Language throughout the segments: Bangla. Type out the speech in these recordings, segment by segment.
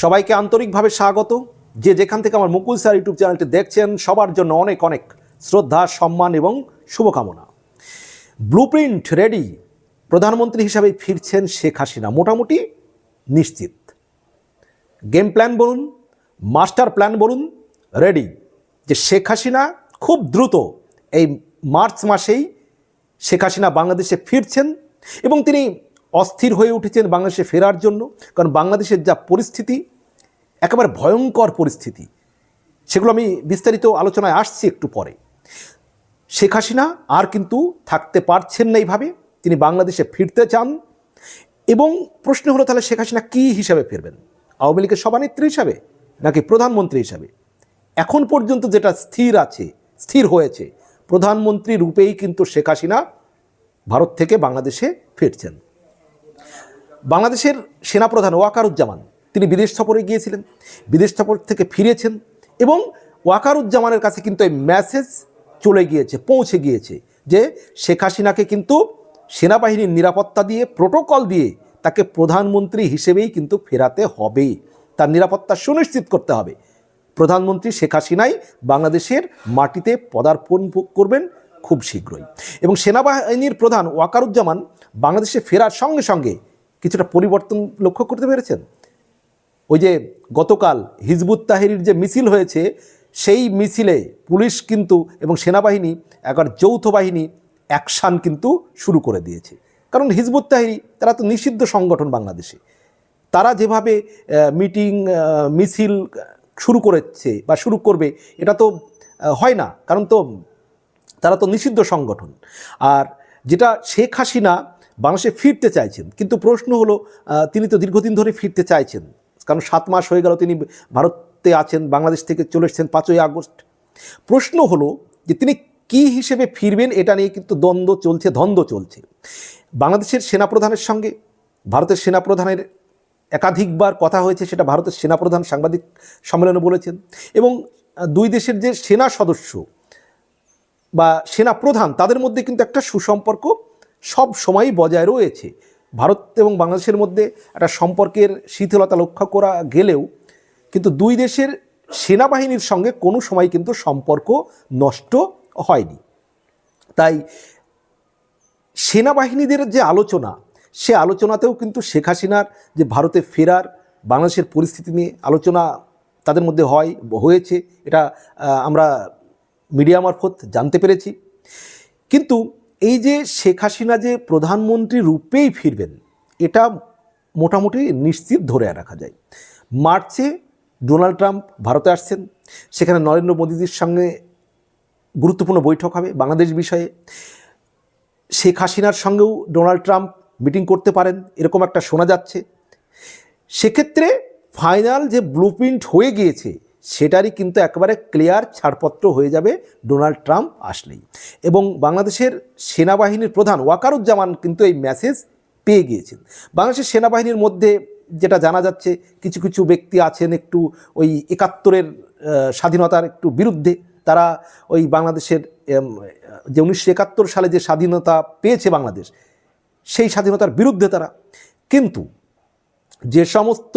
সবাইকে আন্তরিকভাবে স্বাগত। যে যেখান থেকে আমার মুকুল স্যার ইউটিউব চ্যানেলটি দেখছেন, সবার জন্য অনেক অনেক শ্রদ্ধা, সম্মান এবং শুভকামনা। ব্লুপ্রিন্ট রেডি প্রধানমন্ত্রী হিসাবে ফিরছেন শেখ হাসিনা। মোটামুটি নিশ্চিত। গেম প্ল্যান বলুন, মাস্টার প্ল্যান বলুন রেডি যে শেখ হাসিনা খুব দ্রুত এই মার্চ মাসেই শেখ হাসিনা বাংলাদেশে ফিরছেন এবং তিনি অস্থির হয়ে উঠেছেন বাংলাদেশে ফেরার জন্য, কারণ বাংলাদেশের যা পরিস্থিতি, একেবারে ভয়ঙ্কর পরিস্থিতি, সেগুলো আমি বিস্তারিত আলোচনায় আসছি একটু পরে। শেখ হাসিনা আর কিন্তু থাকতে পারছেন না এইভাবে, তিনি বাংলাদেশে ফিরতে চান এবং প্রশ্ন হলো তাহলে শেখ হাসিনা কী হিসাবে ফিরবেন? আওয়ামী লীগের সভানেত্রী হিসাবে নাকি প্রধানমন্ত্রী হিসাবে? এখন পর্যন্ত যেটা স্থির আছে, স্থির হয়েছে, প্রধানমন্ত্রী রূপেই কিন্তু শেখ হাসিনা ভারত থেকে বাংলাদেশে ফিরছেন। বাংলাদেশের সেনাপ্রধান ওয়াকারুজ্জামান, তিনি বিদেশ সফরে গিয়েছিলেন, বিদেশ সফর থেকে ফিরেছেন এবং ওয়াকারুজ্জামানের কাছে কিন্তু এই মেসেজ চলে গিয়েছে, পৌঁছে গিয়েছে যে শেখ হাসিনাকে কিন্তু সেনাবাহিনীর নিরাপত্তা দিয়ে প্রোটোকল দিয়ে তাকে প্রধানমন্ত্রী হিসেবেই কিন্তু ফেরাতে হবে। তার নিরাপত্তা সুনিশ্চিত করতে হবে। প্রধানমন্ত্রী শেখ হাসিনাই বাংলাদেশের মাটিতে পদার্পণ করবেন খুব শীঘ্রই। এবং সেনাবাহিনীর প্রধান ওয়াকারুজ্জামান বাংলাদেশে ফেরার সঙ্গে সঙ্গে কিছুটা পরিবর্তন লক্ষ্য করতে পেরেছেন? ওই যে গতকাল হিজবুত তাহিরির যে মিছিল হয়েছে, সেই মিছিলে পুলিশ কিন্তু এবং সেনাবাহিনী একবার যৌথ বাহিনী অ্যাকশান কিন্তু শুরু করে দিয়েছে। কারণ হিজবুত তাহিরি, তারা তো নিষিদ্ধ সংগঠন বাংলাদেশে। তারা যেভাবে মিটিং মিছিল শুরু করেছে বা শুরু করবে, এটা তো হয় না। কারণ তো, তারা তো নিষিদ্ধ সংগঠন। আর যেটা শেখ হাসিনা বাংলাদেশে ফিরতে চাইছেন। কিন্তু প্রশ্ন হলো তিনি তো দীর্ঘদিন ধরে ফিরতে চাইছেন। কারণ সাত মাস হয়ে গেল তিনি ভারতে আছেন, বাংলাদেশ থেকে চলে এসেছেন পাঁচই আগস্ট। প্রশ্ন হলো যে তিনি কি হিসেবে ফিরবেন এটা নিয়ে কিন্তু দ্বন্দ্ব চলছে ধন্দ্ব চলছে। বাংলাদেশের সেনাপ্রধানের সঙ্গে ভারতের সেনাপ্রধানের একাধিকবার কথা হয়েছে, সেটা ভারতের সেনাপ্রধান সাংবাদিক সম্মেলনে বলেছেন। এবং দুই দেশের যে সেনা সদস্য বা সেনা প্রধান তাদের মধ্যে কিন্তু একটা সুসম্পর্ক সব সময়ই বজায় রয়েছে। ভারত এবং বাংলাদেশের মধ্যে একটা সম্পর্কের শিথিলতা লক্ষ্য করা গেলেও কিন্তু দুই দেশের সেনাবাহিনীর সঙ্গে কোনো সময় কিন্তু সম্পর্ক নষ্ট হয়নি। তাই সেনাবাহিনীদের যে আলোচনা, সে আলোচনাতেও কিন্তু শেখ হাসিনার যে ভারতে ফেরার, বাংলাদেশের পরিস্থিতি নিয়ে আলোচনা তাদের মধ্যে হয়, হয়েছে। এটা আমরা মিডিয়া মারফত জানতে পেরেছি। কিন্তু এই যে শেখ হাসিনা যে প্রধানমন্ত্রী রূপেই ফিরবেন, এটা মোটামুটি নিশ্চিত ধরে রাখা যায়। মার্চে ডোনাল্ড ট্রাম্প ভারতে আসছেন, সেখানে নরেন্দ্র মোদীজির সঙ্গে গুরুত্বপূর্ণ বৈঠক হবে বাংলাদেশ বিষয়ে। শেখ হাসিনার সঙ্গেও ডোনাল্ড ট্রাম্প মিটিং করতে পারেন, এরকম একটা শোনা যাচ্ছে। সেক্ষেত্রে ফাইনাল যে ব্লুপ্রিন্ট হয়ে গিয়েছে সেটারই কিন্তু একেবারে ক্লিয়ার ছাড়পত্র হয়ে যাবে ডোনাল্ড ট্রাম্প আসলেই। এবং বাংলাদেশের সেনাবাহিনীর প্রধান ওয়াকারুজ্জামান কিন্তু এই মেসেজ পেয়ে গিয়েছেন। বাংলাদেশের সেনাবাহিনীর মধ্যে যেটা জানা যাচ্ছে, কিছু কিছু ব্যক্তি আছেন একটু ওই একাত্তরের স্বাধীনতার একটু বিরুদ্ধে। তারা ওই বাংলাদেশের যে উনিশশো একাত্তর সালে যে স্বাধীনতা পেয়েছে বাংলাদেশ, সেই স্বাধীনতার বিরুদ্ধে তারা। কিন্তু যে সমস্ত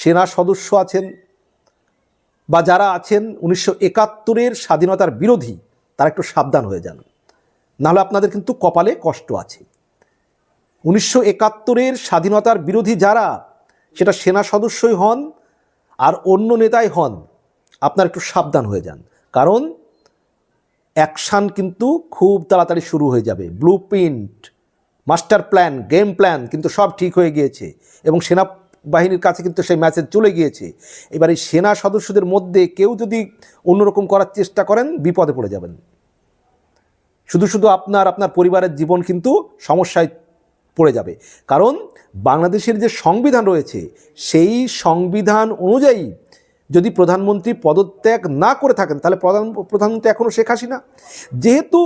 সেনা সদস্য আছেন বা যারা আছেন উনিশশো একাত্তরের স্বাধীনতার বিরোধী, তারা একটু সাবধান হয়ে যান। নাহলে আপনাদের কিন্তু কপালে কষ্ট আছে। উনিশশো একাত্তরের স্বাধীনতার বিরোধী যারা, সেটা সেনা সদস্যই হন আর অন্য নেতাই হন, আপনার একটু সাবধান হয়ে যান। কারণ অ্যাকশান কিন্তু খুব তাড়াতাড়ি শুরু হয়ে যাবে। Blueprint master plan, game plan কিন্তু সব ঠিক হয়ে গিয়েছে এবং সেনা বাহিনীর কাছে কিন্তু সেই মেসেজ চলে গিয়েছে। এবার এই সেনা সদস্যদের মধ্যে কেউ যদি অন্যরকম করার চেষ্টা করেন, বিপদে পড়ে যাবেন। শুধু শুধু আপনার আপনার পরিবারের জীবন কিন্তু সমস্যায় পড়ে যাবে। কারণ বাংলাদেশের যে সংবিধান রয়েছে, সেই সংবিধান অনুযায়ী যদি প্রধানমন্ত্রী পদত্যাগ না করে থাকেন, তাহলে প্রধান, প্রধানমন্ত্রী এখনও শেখ হাসিনা। যেহেতু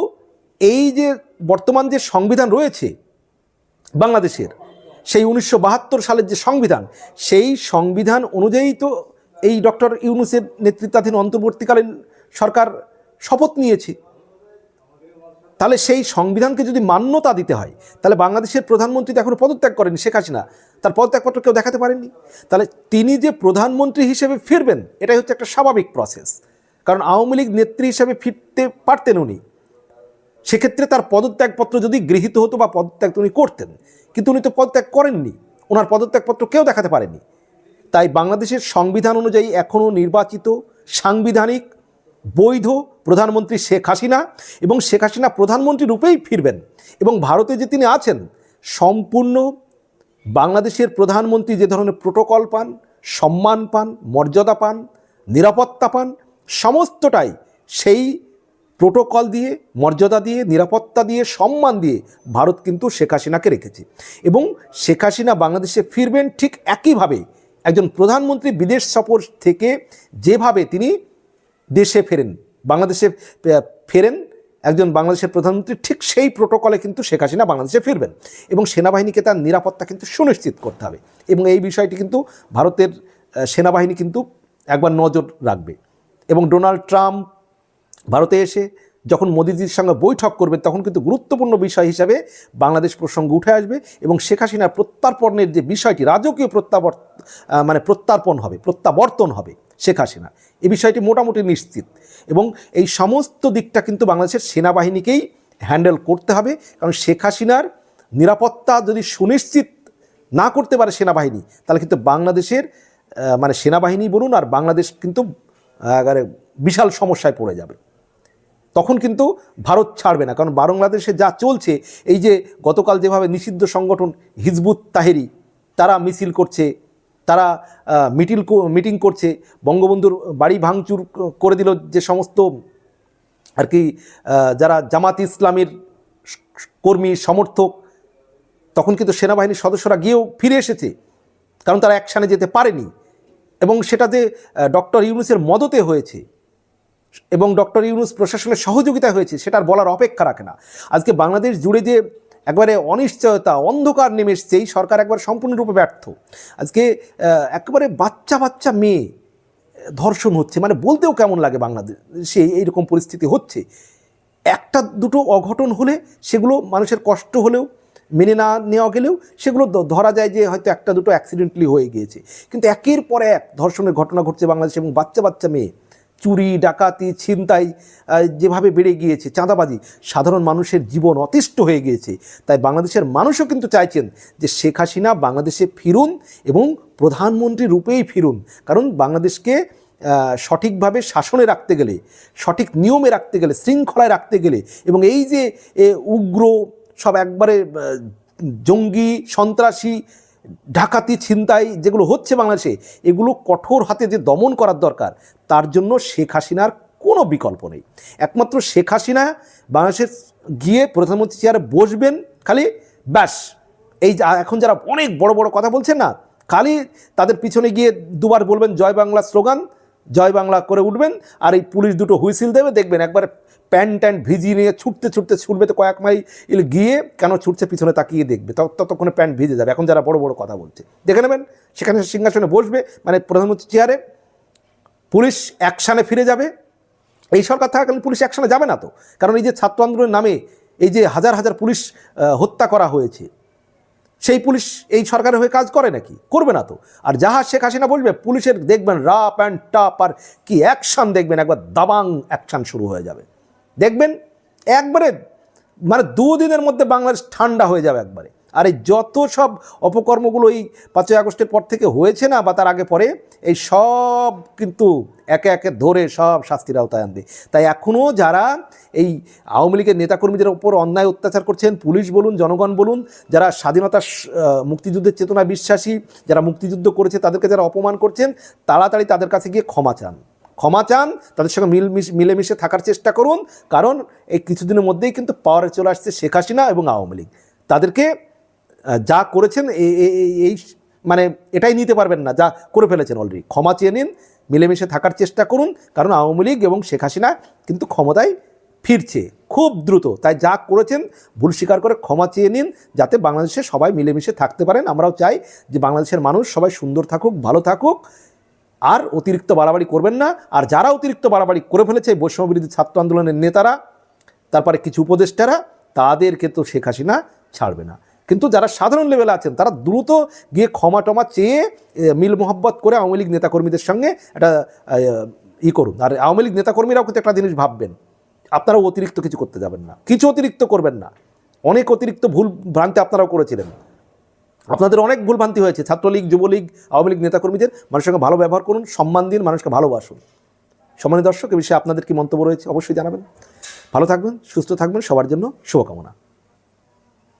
এই যে বর্তমান যে সংবিধান রয়েছে, বাংলাদেশের সেই উনিশশো বাহাত্তর সালের যে সংবিধান, সেই সংবিধান অনুযায়ী তো এই ডক্টর ইউনুসের নেতৃত্বাধীন অন্তর্বর্তীকালীন সরকার শপথ নিয়েছে। তাহলে সেই সংবিধানকে যদি মান্যতা দিতে হয়, তাহলে বাংলাদেশের প্রধানমন্ত্রী তো এখনও পদত্যাগ করেনি, শেখ হাসিনা। তার পদত্যাগপত্র কেউ দেখাতে পারেননি তাহলে তিনি যে প্রধানমন্ত্রী হিসেবে ফিরবেন, এটাই হচ্ছে একটা স্বাভাবিক প্রসেস কারণ আওয়ামী লীগ নেত্রী হিসেবে ফিরতে পারতেন উনি। সেক্ষেত্রে তার পদত্যাগপত্র যদি গৃহীত হতো বা পদত্যাগ উনি করতেন, কিন্তু উনি তো পদত্যাগ করেননি। ওনার পদত্যাগপত্র কেউ দেখাতে পারেনি। তাই বাংলাদেশের সংবিধান অনুযায়ী এখনও নির্বাচিত সাংবিধানিক, বৈধ প্রধানমন্ত্রী শেখ হাসিনা এবং শেখ হাসিনা প্রধানমন্ত্রী রূপেই ফিরবেন এবং ভারতে যে তিনি আছেন, সম্পূর্ণ বাংলাদেশের প্রধানমন্ত্রী যে ধরনের প্রোটোকল পান, সম্মান পান, মর্যাদা পান, নিরাপত্তা পান, সমস্তটাই সেই প্রোটোকল দিয়ে, মর্যাদা দিয়ে, নিরাপত্তা দিয়ে, সম্মান দিয়ে ভারত কিন্তু শেখ হাসিনাকে রেখেছে। এবং শেখ হাসিনা বাংলাদেশে ফিরবেন ঠিক একইভাবে একজন প্রধানমন্ত্রী বিদেশ সফর থেকে যেভাবে তিনি দেশে ফেরেন, বাংলাদেশে ফেরেন, একজন বাংলাদেশের প্রধানমন্ত্রী ঠিক সেই প্রোটোকলে কিন্তু শেখ হাসিনা বাংলাদেশে ফিরবেন এবং সেনাবাহিনীকে তার নিরাপত্তা কিন্তু সুনিশ্চিত করতে হবে। এবং এই বিষয়টি কিন্তু ভারতের সেনাবাহিনী কিন্তু একবার নজর রাখবে। এবং ডোনাল্ড ট্রাম্প ভারতে এসে যখন মোদিজির সঙ্গে বৈঠক করবে তখন কিন্তু গুরুত্বপূর্ণ বিষয় হিসাবে বাংলাদেশ প্রসঙ্গ উঠে আসবে এবং শেখ হাসিনার প্রত্যার্পণের যে বিষয়টি রাজকীয় প্রত্যাবর মানে প্রত্যার্পণ হবে প্রত্যাবর্তন হবে শেখ হাসিনা। এই বিষয়টি মোটামুটি নিশ্চিত এবং এই সমস্ত দিকটা কিন্তু বাংলাদেশের সেনাবাহিনীকেই হ্যান্ডেল করতে হবে কারণ শেখ হাসিনার নিরাপত্তা যদি সুনিশ্চিত না করতে পারে সেনাবাহিনী তাহলে কিন্তু বাংলাদেশের মানে সেনাবাহিনী বলুন আর বাংলাদেশ কিন্তু আহ, বিশাল সমস্যায় পড়ে যাবে। তখন কিন্তু ভারত ছাড়বে না। কারণ বাংলাদেশে যা চলছে, এই যে গতকাল যেভাবে নিষিদ্ধ সংগঠন হিজবুত তাহেরি, তারা মিছিল করছে, তারা মিটিল মিটিং করছে, বঙ্গবন্ধুর বাড়ি ভাঙচুর করে দিল যে সমস্ত আর কি যারা জামাত ইসলামের কর্মী, সমর্থক, তখন কিন্তু সেনাবাহিনীর সদস্যরা গিয়েও ফিরে এসেছে। কারণ তারা অ্যাকশানে যেতে পারেনি। এবং সেটাতে ডক্টর ইউনুসের মদতে হয়েছে এবং ডক্টর ইউনুস প্রশাসনের সহযোগিতা হয়েছে সেটার বলার অপেক্ষা রাখে না। আজকে বাংলাদেশ জুড়ে যে একবারে অনিশ্চয়তা, অন্ধকার নেমে এসছে, এই সরকার একবার সম্পূর্ণরূপে ব্যর্থ। আজকে একেবারে বাচ্চা বাচ্চা মেয়ে ধর্ষণ হচ্ছে মানে বলতেও কেমন লাগে বাংলাদেশে এইরকম পরিস্থিতি হচ্ছে। একটা দুটো অঘটন হলে সেগুলো মানুষের কষ্ট হলেও, মেনে না নেওয়া গেলেও সেগুলো ধরা যায় যে হয়তো একটা দুটো অ্যাক্সিডেন্টলি হয়ে গিয়েছে। কিন্তু একের পর এক ধর্ষণের ঘটনা ঘটছে বাংলাদেশে এবং বাচ্চা বাচ্চা মেয়ে চুরি, ডাকাতি, ছিনতাই যেভাবে বেড়ে গিয়েছে, চাঁদাবাজি, সাধারণ মানুষের জীবন অতিষ্ঠ হয়ে গিয়েছে। তাই বাংলাদেশের মানুষও কিন্তু চাইছেন যে শেখ হাসিনা বাংলাদেশে ফিরুন এবং প্রধানমন্ত্রী রূপেই ফিরুন। কারণ বাংলাদেশকে সঠিকভাবে শাসনে রাখতে গেলে, সঠিক নিয়মে রাখতে গেলে, শৃঙ্খলায় রাখতে গেলে এবং এই যে উগ্র, সব একবারে জঙ্গি, সন্ত্রাসী ডাকাতি, ছিনতাই যেগুলো হচ্ছে বাংলাদেশে, এগুলো কঠোর হাতে যে দমন করার দরকার, তার জন্য শেখ হাসিনার কোনো বিকল্প নেই। একমাত্র শেখ হাসিনা বাংলাদেশে গিয়ে প্রধানমন্ত্রী চেয়ারে বসবেন খালি, ব্যাস। এই এখন যারা অনেক বড় বড় কথা বলছেন না, খালি তাদের পিছনে গিয়ে দুবার বলবেন জয় বাংলা স্লোগান জয় বাংলা করে উঠবেন আর এই পুলিশ দুটো হুইসিল দেবে, দেখবেন একবার প্যান্ট ট্যান্ট ভিজিয়ে নিয়ে ছুটতে ছুটতে ছুটবে তো কয়েক মাইল গিয়ে কেন ছুটছে পিছনে তাকিয়ে দেখবে, তত- ততক্ষণে প্যান্ট ভিজে যাবে। এখন যারা বড় বড় কথা বলছে, দেখে নেবেন, সেখানে সিংহাসনে বসবে মানে প্রধানমন্ত্রী চেয়ারে, পুলিশ অ্যাকশানে ফিরে যাবে। এই সরকার থাকাকালীন পুলিশ অ্যাকশনে যাবে না তো, কারণ এই যে ছাত্র আন্দোলনের নামে এই যে হাজার হাজার পুলিশ হত্যা করা হয়েছে সেই পুলিশ এই সরকারের হয়ে কাজ করে নাকি? করবে না তো। আর যাহা শেখ হাসিনা বলবে, পুলিশের দেখবেন রাপ অ্যান্ড টাপ আর কি অ্যাকশান দেখবেন, একবার দাবাং অ্যাকশান শুরু হয়ে যাবে। দেখবেন, একবারে মানে দুদিনের মধ্যে বাংলাদেশ ঠান্ডা হয়ে যাবে একবারে। আর এই যত সব অপকর্মগুলো এই পাঁচই আগস্টের পর থেকে হয়েছে না বা তার আগে পরে, এই সব কিন্তু একে একে ধরে সব শাস্তির আওতায় আনবে। তাই এখনও যারা এই আওয়ামী লীগের নেতাকর্মীদের ওপর অন্যায় অত্যাচার করছেন, পুলিশ বলুন, জনগণ বলুন, যারা স্বাধীনতা মুক্তিযুদ্ধের চেতনা বিশ্বাসী, যারা মুক্তিযুদ্ধ করেছে তাদেরকে যারা অপমান করছেন, তাড়াতাড়ি তাদের কাছে গিয়ে ক্ষমা চান। ক্ষমা চান, তাদের সঙ্গে মিল, মিশ- মিলেমিশে থাকার চেষ্টা করুন, কারণ এই কিছুদিনের মধ্যেই কিন্তু পাওয়ারে চলে আসছে শেখ হাসিনা এবং আওয়ামী লীগ। তাদেরকে যা করেছেন এই মানে এটাই নিতে পারবেন না, যা করে ফেলেছেন অলরেডি ক্ষমা চেয়ে নিন, মিলেমিশে থাকার চেষ্টা করুন, কারণ আওয়ামী লীগ এবং শেখ হাসিনা কিন্তু ক্ষমতায় ফিরছে খুব দ্রুত। তাই যা করেছেন, ভুল স্বীকার করে ক্ষমা চেয়ে নিন, যাতে বাংলাদেশে সবাই মিলেমিশে থাকতে পারেন। আমরাও চাই যে বাংলাদেশের মানুষ সবাই সুন্দর থাকুক, ভালো থাকুক, আর অতিরিক্ত বাড়াবাড়ি করবেন না। আর যারা অতিরিক্ত বাড়াবাড়ি করে ফেলেছে এই বৈষম্য বিরোধী ছাত্র আন্দোলনের নেতারা, তারপরে কিছু উপদেষ্টারা, তাদেরকে তো শেখ হাসিনা ছাড়বে না। কিন্তু যারা সাধারণ লেভেলে আছেন, তারা দ্রুত গিয়ে ক্ষমা টমা চেয়ে মিল মোহাব্বত করে আওয়ামী লীগ নেতাকর্মীদের সঙ্গে একটা ই করুন। আর আওয়ামী লীগ নেতাকর্মীরাও কিন্তু একটা জিনিস ভাববেন, আপনারাও অতিরিক্ত কিছু করতে যাবেন না। কিছু অতিরিক্ত করবেন না। অনেক অতিরিক্ত ভুল ভ্রান্তি আপনারাও করেছিলেন। আপনাদের অনেক ভুলভ্রান্তি হয়েছে। ছাত্রলীগ, যুবলীগ, আওয়ামী লীগ নেতাকর্মীদের মানুষের সঙ্গে ভালো ব্যবহার করুন, সম্মান দিন, মানুষকে ভালোবাসুন। সম্মানিত দর্শক, এ বিষয়ে আপনাদের কি মন্তব্য রয়েছে অবশ্যই জানাবেন। ভালো থাকবেন, সুস্থ থাকবেন, সবার জন্য শুভকামনা।